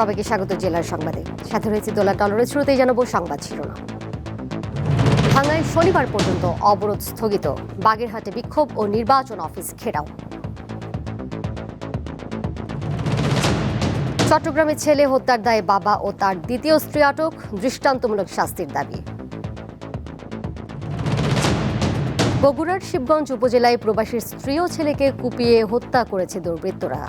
সবাইকে স্বাগত জেলার সংবাদে। সাথে রয়েছে দোলা টলরের শুরুতেই জানাব সংবাদ শিরোনাম। ভাঙ্গায় শনিবার পর্যন্ত অবরোধ স্থগিত। বাগেরহাটে বিক্ষোভ ও নির্বাচন অফিস ঘেরাও। চট্টগ্রামে ছেলে হত্যার দায়ে বাবা ও তার দ্বিতীয় স্ত্রী আটক, দৃষ্টান্তমূলক শাস্তির দাবি। বগুড়ার শিবগঞ্জ উপজেলায় প্রবাসীর স্ত্রী ও ছেলেকে কুপিয়ে হত্যা করেছে দুর্বৃত্তরা।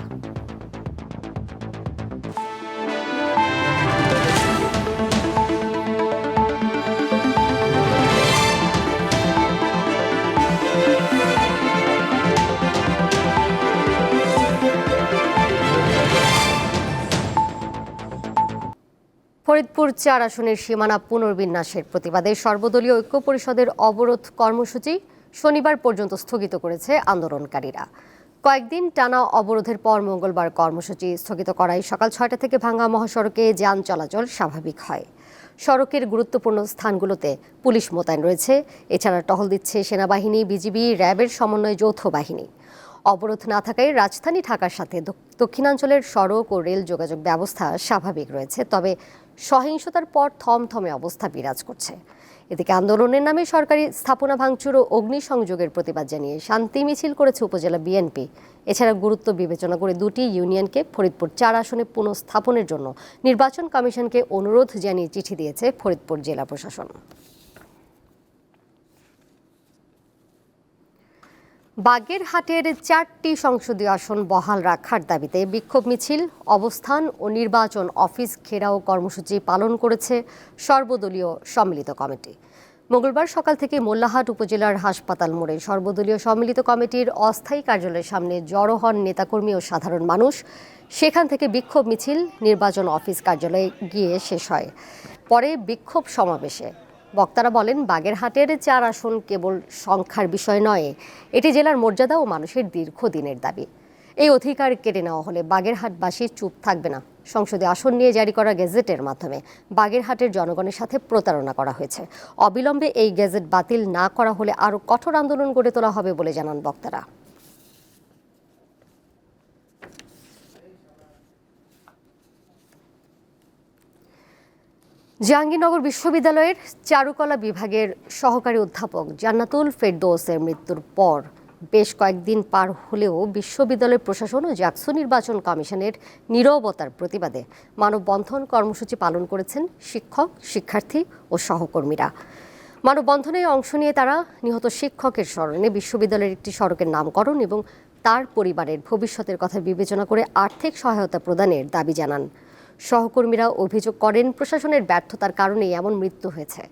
ফরিদপুর চার আসনের সীমানা পুনর্বিন্যাসের প্রতিবাদে সর্বদলীয় ঐক্য পরিষদের অবরোধ কর্মসূচি শনিবার পর্যন্ত স্থগিত করেছে আন্দোলনকারীরা। কয়েকদিন টানা অবরোধের পর মঙ্গলবার কর্মসূচি স্থগিত করায় সকাল ছয়টা থেকে ভাঙ্গা মহাসড়কে যান চলাচল স্বাভাবিক হয়। সড়কের গুরুত্বপূর্ণ স্থানগুলোতে পুলিশ মোতায়েন রয়েছে। এছাড়া টহল দিচ্ছে সেনাবাহিনী, বিজিবি, র্যাবের সমন্বয় যৌথ বাহিনী। অবরোধ না থাকায় রাজধানী ঢাকার সাথে দক্ষিণাঞ্চলের সড়ক ও রেল যোগাযোগ ব্যবস্থা স্বাভাবিক রয়েছে। তবে সহিংসতার পর থমথমে অবস্থা বিরাজ করছে। এদিকে আন্দোলনের নামে সরকারি স্থাপনা ভাঙচুর ও অগ্নিসংযোগের প্রতিবাদ জানিয়ে শান্তি মিছিল করেছে উপজেলা বিএনপি। এছাড়া গুরুত্ব বিবেচনা করে দুটি ইউনিয়নকে ফরিদপুর চার আসনে পুনঃস্থাপনের জন্য নির্বাচন কমিশনকে অনুরোধ জানিয়ে চিঠি দিয়েছে ফরিদপুর জেলা প্রশাসন। বাগেরহাটের চারটি সংসদীয় আসন বহাল রাখার দাবিতে বিক্ষোভ মিছিল, অবস্থান ও নির্বাচন অফিস ঘেরাও কর্মসূচি পালন করেছে সর্বদলীয় সম্মিলিত কমিটি। মঙ্গলবার সকাল থেকে মোল্লাহাট উপজেলার হাসপাতাল মোড়ে সর্বদলীয় সম্মিলিত কমিটির অস্থায়ী কার্যালয়ের সামনে জড়ো হন নেতাকর্মী ও সাধারণ মানুষ। সেখান থেকে বিক্ষোভ মিছিল, নির্বাচন অফিস কার্যালয়ে গিয়ে শেষ হয়। পরে বিক্ষোভ সমাবেশে বক্তারা বলেন, বাগেরহাটের চার আসন কেবল সংখ্যার বিষয় নয়, এটি জেলার মর্যাদা ও মানুষের দীর্ঘদিনের দাবি। এই অধিকার কেটে নেওয়া হলে বাগেরহাটবাসী চুপ থাকবে না। সংসদে আসন নিয়ে জারি করা গেজেটের মাধ্যমে বাগেরহাটের জনগণের সাথে প্রতারণা করা হয়েছে। অবিলম্বে এই গেজেট বাতিল না করা হলে আরও কঠোর আন্দোলন গড়ে তোলা হবে বলে জানান বক্তারা। জাহাঙ্গীরনগর বিশ্ববিদ্যালয়ের চারুকলা বিভাগের সহকারী অধ্যাপক জান্নাতুল ফেরদৌসের মৃত্যুর পর বেশ কয়েকদিন পার হলেও বিশ্ববিদ্যালয় প্রশাসন ও জাকসু নির্বাচন কমিশনের নীরবতার প্রতিবাদে মানববন্ধন কর্মসূচি পালন করেছেন শিক্ষক, শিক্ষার্থী ও সহকর্মীরা। মানববন্ধনে অংশ নিয়ে তারা নিহত শিক্ষকের স্মরণে বিশ্ববিদ্যালয়ের একটি সড়কের নামকরণ এবং তার পরিবারের ভবিষ্যতের কথা বিবেচনা করে আর্থিক সহায়তা প্রদানের দাবি জানান। সহকর্মীরা অভিযোগ করেন প্রশাসনের ব্যর্থতার কারণে এমন মৃত্যু হয়েছে।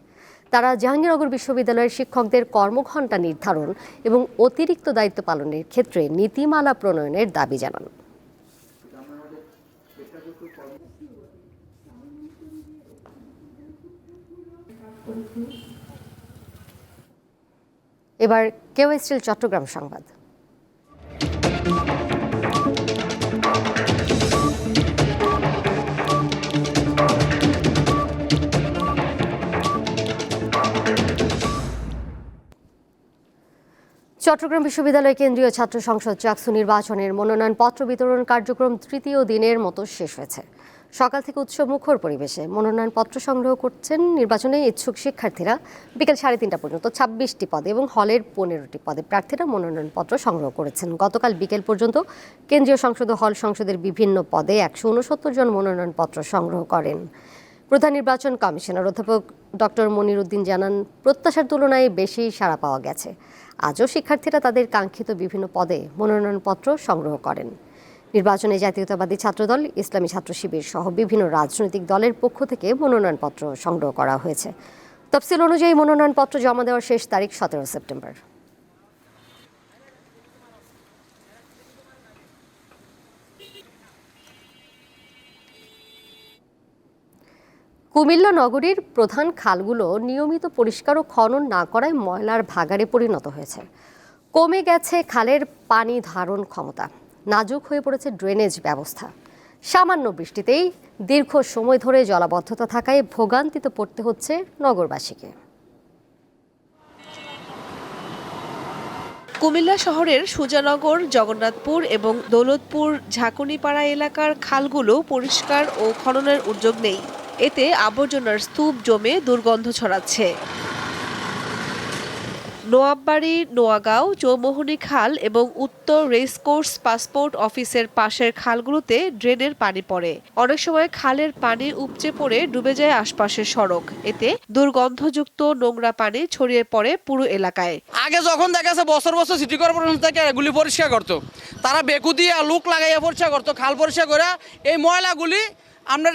তারা জাহাঙ্গীরনগর বিশ্ববিদ্যালয়ের শিক্ষকদের কর্মঘণ্টা নির্ধারণ এবং অতিরিক্ত দায়িত্ব পালনের ক্ষেত্রে নীতিমালা প্রণয়নের দাবি জানান। এবার কেউ স্টিল চট্টগ্রাম সংবাদ। চট্টগ্রাম বিশ্ববিদ্যালয় কেন্দ্রীয় ছাত্র সংসদ চাকসু নির্বাচনের মনোনয়নপত্র বিতরণ কার্যক্রম তৃতীয় দিনের মতো শেষ হয়েছে। সকাল থেকে উৎসব মুখর পরিবেশে মনোনয়নপত্র সংগ্রহ করছেন নির্বাচনে ইচ্ছুক শিক্ষার্থীরা বিকেল সাড়ে তিনটা পর্যন্ত ছাব্বিশটি পদে এবং হলের পনেরোটি পদে প্রার্থীরা মনোনয়নপত্র সংগ্রহ করেছেন। গতকাল বিকেল পর্যন্ত কেন্দ্রীয় সংসদ হল সংসদের বিভিন্ন পদে একশো উনসত্তর জন মনোনয়নপত্র সংগ্রহ করেন। প্রধান নির্বাচন কমিশনার অধ্যাপক ডক্টর মনিরুদ্দিন জানান, প্রত্যাশার তুলনায় বেশি সাড়া পাওয়া গেছে। আজও শিক্ষার্থীরা তাদের কাঙ্ক্ষিত বিভিন্ন পদে মনোনয়নপত্র সংগ্রহ করেন। নির্বাচনে জাতীয়তাবাদী ছাত্রদল, ইসলামী ছাত্র শিবির সহ বিভিন্ন রাজনৈতিক দলের পক্ষ থেকে মনোনয়নপত্র সংগ্রহ করা হয়েছে। তফসিল অনুযায়ী মনোনয়নপত্র জমা দেওয়ার শেষ তারিখ সতেরো সেপ্টেম্বর। কুমিল্লা নগরীর প্রধান খালগুলো নিয়মিত পরিষ্কার ও খনন না করায় ময়লার ভাগাড়ে পরিণত হয়েছে। কমে গেছে খালের পানি ধারণ ক্ষমতা। নাজুক হয়ে পড়েছে ড্রেনেজ ব্যবস্থা। সামান্য বৃষ্টিতেই দীর্ঘ সময় ধরে জলাবদ্ধতা থাকায় ভোগান্তিতে পড়তে হচ্ছে নগরবাসীকে। কুমিল্লা শহরের সুজানগর, জগন্নাথপুর এবং দৌলতপুর, ঝাঁকুনিপাড়া এলাকার খালগুলো পরিষ্কার ও খননের উদ্যোগ নেই। এতে আবর্জনার স্তূপ জমে দুর্গন্ধ ছড়াচ্ছে। নোয়াববাড়ি, নোয়াগাঁও, চৌমোহনী খাল এবং উত্তর রেসকোর্স পাসপোর্ট অফিসের পাশের খালগুলোতে ড্রেনের পানি পড়ে। অনেক সময় খালের পানি উপচে পড়ে ডুবে যায় আশপাশের সড়ক। এতে দুর্গন্ধযুক্ত নোংরা পানি ছড়িয়ে পড়ে পুরো এলাকায়। আগে যখন দেখা যাচ্ছে বছর বছর সিটি কর্পোরেশন থেকে এগুলি পরিষ্কার করতো। তারা বেকু দিয়ে লুক লাগাইয়া পরিষ্কার করতো, খাল পরিষ্কার করে এই ময়লাগুলি আপনার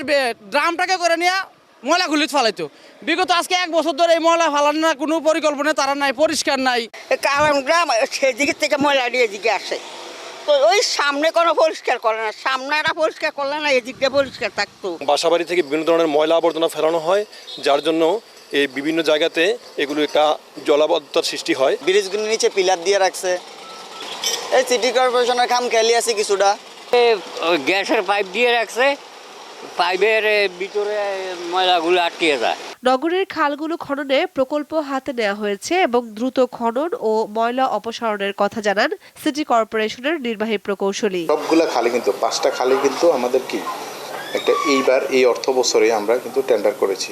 ড্রামটাকে করে নিয়ে ময়লা ময়লাগুলি ফালাইতো। বিগত আজকে এক বছর ধরে এই ময়লা ফালানোর না কোনো পরিকল্পনা তারা নাই পরিষ্কার নাই। কারণ গ্রাম সেদিকে থেকে ময়লা দিয়ে এদিকে আসে। তো ওই সামনে কোনো পরিষ্কার করে না সামনেটা পরিষ্কার করলে না এদিক দিয়ে পরিষ্কার থাকতো। বাসাবাড়ি থেকে বিভিন্ন ধরনের ময়লা আবর্জনা ফেলানো হয় যার জন্য এই বিভিন্ন জায়গাতে এগুলো একটা জলাবদ্ধতার সৃষ্টি হয়। ব্রিজগুলোর নিচে পিলার দিয়ে রাখছে। এই সিটি কর্পোরেশনের কাম খেলি আছে কিছুটা। এ, গ্যাসের পাইপ দিয়ে রাখছে। পাইপের এ, ভিতরে ময়লাগুলো আটকে যায়। নগরের খালগুলো খননে প্রকল্প হাতে নেওয়া হয়েছে এবং দ্রুত খনন ও ময়লা অপসারণের কথা জানান সিটি কর্পোরেশনের নির্বাহী প্রকৌশলী। সবগুলা খালি কিন্তু পাঁচটা খালি কিন্তু আমাদের কি একটা এইবার এই অর্থ বছরে আমরা কিন্তু টেন্ডার করেছি।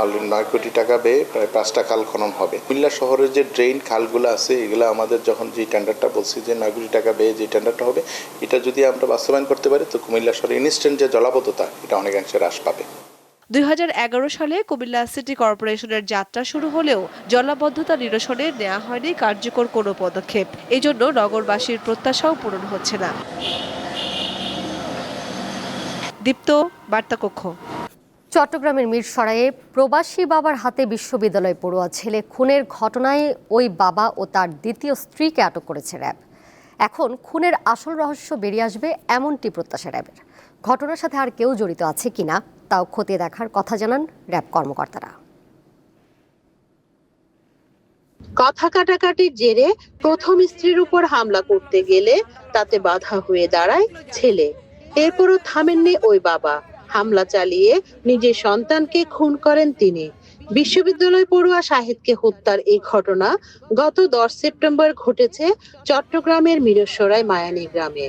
অলরেডি নয় কোটি টাকা ব্যয়ে প্রায় পাঁচটা খাল খনন হবে। কুমিল্লা শহরের যে ড্রেন খালগুলো আছে, এগুলো আমাদের যখন যে টেন্ডারটা বলছি যে নয় কোটি টাকা ব্যয়ে যে টেন্ডারটা হবে, এটা যদি আমরা বাস্তবায়ন করতে পারি, তো কুমিল্লা শহরে ইনস্ট্যান্ট যে জলাবদ্ধতা, এটা অনেকাংশে হ্রাস পাবে। দুই হাজার এগারো সালে কুমিল্লা সিটি কর্পোরেশনের যাত্রা শুরু হলেও জলাবদ্ধতা নিরসনে নেওয়া হয়নি কার্যকর কোনো পদক্ষেপ। এজন্য নগরবাসীর প্রত্যাশাও পূরণ হচ্ছে না। দীপ্ত, বার্তাকক্ষ। চট্টগ্রামের মিরসরাইয়ে প্রবাসী বাবার হাতে বিশ্ববিদ্যালয় পড়ুয়া ছেলে খুনের ঘটনায় ওই বাবা ও তার দ্বিতীয় স্ত্রীকে আটক করেছে র্যাব। এখন খুনের আসল রহস্য বেরিয়ে আসবে এমনটি প্রত্যাশা র্যাবের। ঘটনার সাথে আর কেউ জড়িত আছে কিনা তাও খতিয়ে দেখার কথা জানান র্যাব কর্মকর্তারা। কথা কাটাকাটির জেরে প্রথম স্ত্রীর উপর হামলা করতে গেলে তাতে বাধা হয়ে দাঁড়ায় ছেলে। এরপরও থামেননি ওই বাবা। হামলা চালিয়ে নিজের সন্তানকে খুন করেন তিনি। বিশ্ববিদ্যালয় পড়ুয়া শাহিদকে হত্যার এই ঘটনা গত দশ সেপ্টেম্বর ঘটেছে চট্টগ্রামের মিরসরাই মায়ানী গ্রামে।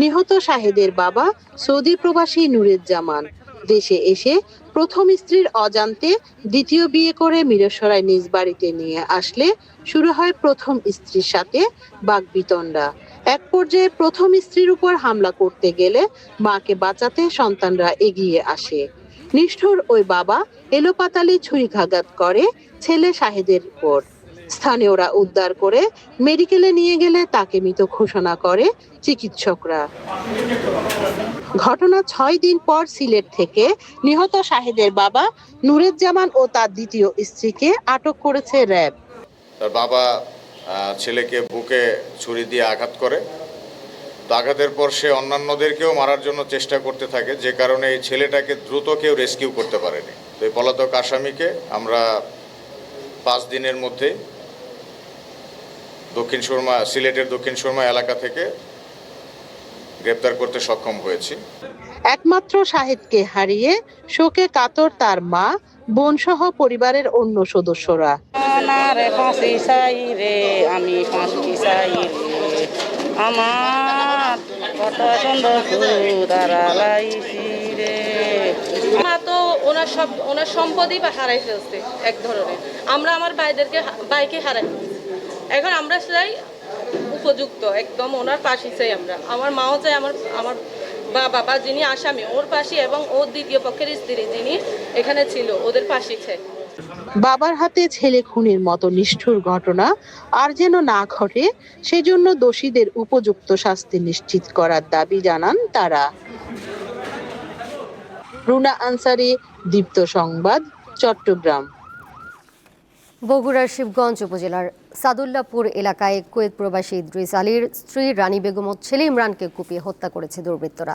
নিহত শাহেদের বাবা সৌদি প্রবাসী নুরুজ্জামান। দেশে এসে প্রথম স্ত্রীর অজান্তে দ্বিতীয় বিয়ে করে মিরসরাই নিজ বাড়িতে নিয়ে আসলে শুরু হয় প্রথম স্ত্রীর সাথে বাগবিতণ্ডা। এক পর্যায়ে প্রথম স্ত্রীর উপর হামলা করতে গেলে মাকে বাঁচাতে সন্তানরা এগিয়ে আসে। নিষ্ঠুর ওই বাবা এলোপাতালি ছুরিঘাঘাত করে ছেলে শাহেদের উপর। স্থানীয়রা উদ্ধার করে মেডিকেলে নিয়ে গেলে তাকে মৃত ঘোষণা করে চিকিৎসকরা। ঘটনা ছয় দিন পর সিলেট থেকে নিহত শাহেদের বাবা নুরুজ্জামান ও তার দ্বিতীয় স্ত্রীকে আটক করেছে র্যাব। তার বাবা ছেলেকে বুকে ছুরি দিয়ে আঘাত করে। তো আঘাতের পর সে অন্যান্যদেরকেও মারার জন্য চেষ্টা করতে থাকে, যে কারণে এই ছেলেটাকে দ্রুত কেউ রেস্কিউ করতে পারেনি। তো এই পলাতক আসামিকে আমরা পাঁচ দিনের মধ্যে দক্ষিণ সুরমা, সিলেটের দক্ষিণ সুরমা এলাকা থেকে গ্রেপ্তার করতে সক্ষম হয়েছি। একমাত্র শাহেদকে হারিয়ে শোকে কাতর তার মা বোন সহ পরিবারের অন্য সদস্যরা। আমি আমার কত সুন্দর তারা লাইছি মা তো ওনার সব ওনার সম্পদই বা হারাই ফেলছে এক ধরনের। আমরা আমার ভাইদেরকে বাইকে হারাই। এখন আমরা চাই উপযুক্ত একদম ওনার পাশে চাই আমরা। আমার মাও চাই আমার আমার বা বাবা যিনি আসামি, ওর পাশে এবং ওর দ্বিতীয় পক্ষের স্ত্রী যিনি এখানে ছিল, ওদের পাশে চাই বাবার হাতে ছেলে খুনের মতো নিষ্ঠুর ঘটনা আর যেন না ঘটে, সেজন্য দোষীদের উপযুক্ত শাস্তি নিশ্চিত করার দাবি জানান তারা। রুনা আনসারি, দীপ্ত সংবাদ, চট্টগ্রাম। বগুড়ার শিবগঞ্জ উপজেলার সাদুল্লাপুর এলাকায় কুয়েত প্রবাসী ইদ্রিস আলীর স্ত্রী রানী বেগম ও ছেলে ইমরানকে কুপিয়ে হত্যা করেছে দুর্বৃত্তরা।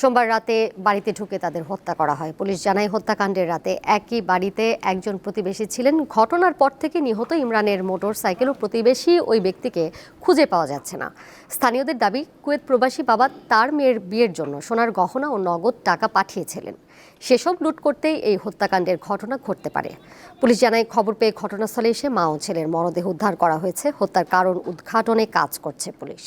সোমবার রাতে বাড়িতে ঢুকে তাদের হত্যা করা হয়। পুলিশ জানায়, হত্যাকাণ্ডের রাতে একই বাড়িতে একজন প্রতিবেশী ছিলেন। ঘটনার পর থেকে নিহত ইমরানের মোটর সাইকেল ও প্রতিবেশী ওই ব্যক্তিকে খুঁজে পাওয়া যাচ্ছে না। স্থানীয়দের দাবি, কুয়েত প্রবাসী বাবা তার মেয়ের বিয়ের জন্য সোনার গহনা ও নগদ টাকা পাঠিয়েছিলেন। সেসব লুট করতেই এই হত্যাকাণ্ডের ঘটনা ঘটতে পারে। পুলিশ জানায়, খবর পেয়ে ঘটনাস্থলে এসে মা ও ছেলের মরদেহ উদ্ধার করা হয়েছে। হত্যার কারণ উদ্ঘাটনে কাজ করছে পুলিশ।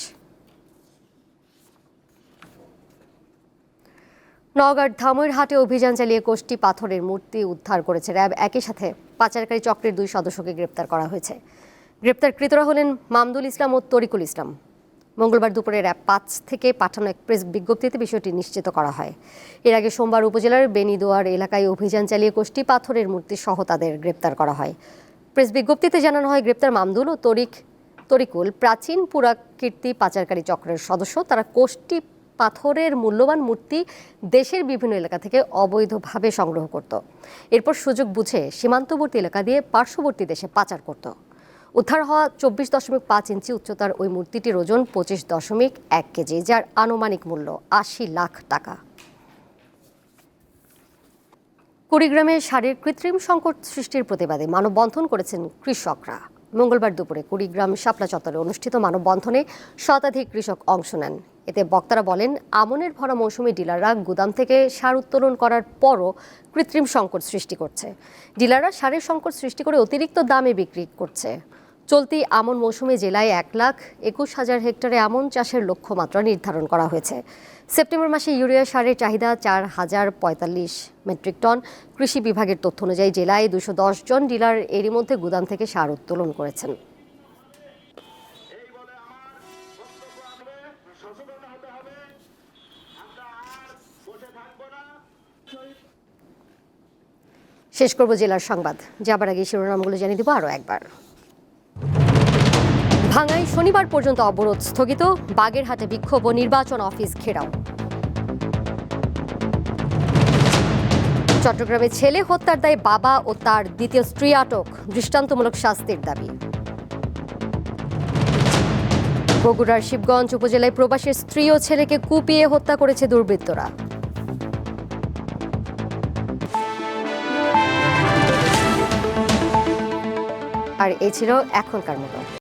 নওগাঁর ধামইর হাটে অভিযান চালিয়ে কোষ্টি পাথরের মূর্তি উদ্ধার করেছে র্যাব। একই সাথে পাচারকারী চক্রের দুই সদস্যকে গ্রেপ্তার করা হয়েছে। গ্রেপ্তারকৃতরা হলেন মামদুল ইসলাম ও তরিকুল ইসলাম। মঙ্গলবার দুপুরে র্যাব পাঁচ থেকে পাঠানো এক প্রেস বিজ্ঞপ্তিতে বিষয়টি নিশ্চিত করা হয়। এর আগে সোমবার উপজেলার বেনিদোয়ার এলাকায় অভিযান চালিয়ে কোষ্টি পাথরের মূর্তি সহ তাদের গ্রেপ্তার করা হয়। প্রেস বিজ্ঞপ্তিতে জানানো হয়, গ্রেপ্তার মামদুল ও তরিক, তরিকুল প্রাচীন পুরাকীর্তি পাচারকারী চক্রের সদস্য। তারা কোষ্টি পাথরের মূল্যবান মূর্তি দেশের বিভিন্ন এলাকা থেকে অবৈধভাবে সংগ্রহ করত। এরপর সুযোগ বুঝে সীমান্তবর্তী এলাকা দিয়ে পার্শ্ববর্তী দেশে পাচার করত। উদ্ধার হওয়া চব্বিশ দশমিক পাঁচ ইঞ্চি উচ্চতার ওই মূর্তিটির ওজন পঁচিশ দশমিক এক কেজি, যার আনুমানিক মূল্য আশি লাখ টাকা। কুড়িগ্রামে সারের কৃত্রিম সংকট সৃষ্টির প্রতিবাদে মানববন্ধন করেছেন কৃষকরা। মঙ্গলবার দুপুরে কুড়িগ্রাম শাপলা চত্বরে অনুষ্ঠিত মানববন্ধনে শতাধিক কৃষক অংশ নেন। এতে বক্তারা বলেন, আমনের ভরা মৌসুমী ডিলাররা গুদাম থেকে সার উত্তোলন করার পরও কৃত্রিম সংকট সৃষ্টি করছে। ডিলাররা সারের সংকট সৃষ্টি করে অতিরিক্ত দামে বিক্রি করছে। চলতি আমন মৌসুমে জেলায় এক লাখ একুশ হাজার হেক্টরে আমন চাষের লক্ষ্যমাত্রা নির্ধারণ করা হয়েছে। সেপ্টেম্বর মাসে ইউরিয়া সারের চাহিদা চার হাজার পঁয়তাল্লিশ মেট্রিক টন। কৃষি বিভাগের তথ্য অনুযায়ী জেলায় দুশো দশ জন ডিলার এরই মধ্যে গুদাম থেকে সার উত্তোলন করেছেন। শেষ করব জেলার সংবাদ। যাবার আগে শিরোনামগুলো জানিয়ে দেবো আরও একবার। ভাঙায় শনিবার পর্যন্ত অবরোধ স্থগিত। বাগেরহাটে বিক্ষোভ ও নির্বাচন অফিস ঘেরাও। চট্টগ্রামে ছেলে হত্যার দায়ে বাবা ও তার দ্বিতীয় স্ত্রী আটক, দৃষ্টান্তমূলক শাস্তির দাবি। বগুড়ার শিবগঞ্জ উপজেলায় প্রবাসীর স্ত্রী ও ছেলেকে কুপিয়ে হত্যা করেছে দুর্বৃত্তরা। আর এই ছিল এখনকার মতো।